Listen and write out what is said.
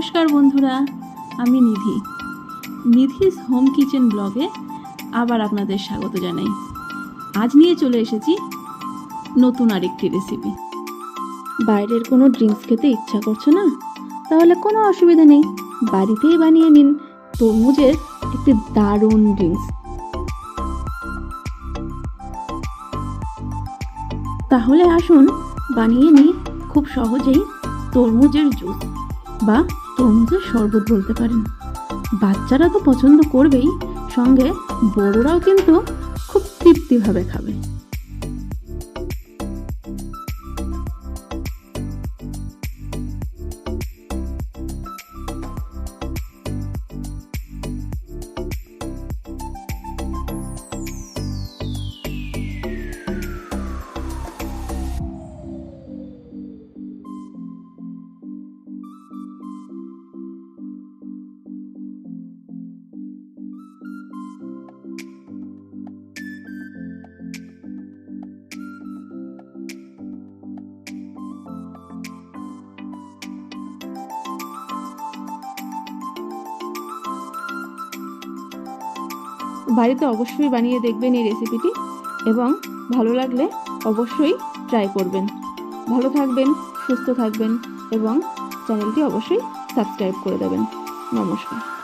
নমস্কার বন্ধুরা, আমি নিধি। নিধিস হোম কিচেন ব্লগে আবার আপনাদের স্বাগত জানাই। আজ নিয়ে চলে এসেছি নতুন আরেকটি রেসিপি বাইরের কোনো ড্রিঙ্কস খেতে ইচ্ছা করছে না? তাহলে কোনো অসুবিধা নেই, বাড়িতেই বানিয়ে নিন তরমুজের একটি দারুণ ড্রিঙ্কস তাহলে আসুন বানিয়ে নিই খুব সহজেই তরমুজের জুস বা তরমুজের শরবত বলতে পারেন। বাচ্চারা তো পছন্দ করবেই সঙ্গে বড়রাও কিন্তু খুব তৃপ্তিভাবে খাবে। বাড়িতে অবশ্যই বানিয়ে দেখবেন এই রেসিপিটি এবং ভালো লাগলে অবশ্যই ট্রাই করবেন। ভালো থাকবেন, সুস্থ থাকবেন এবং চ্যানেলটি অবশ্যই সাবস্ক্রাইব করে দেবেন। নমস্কার।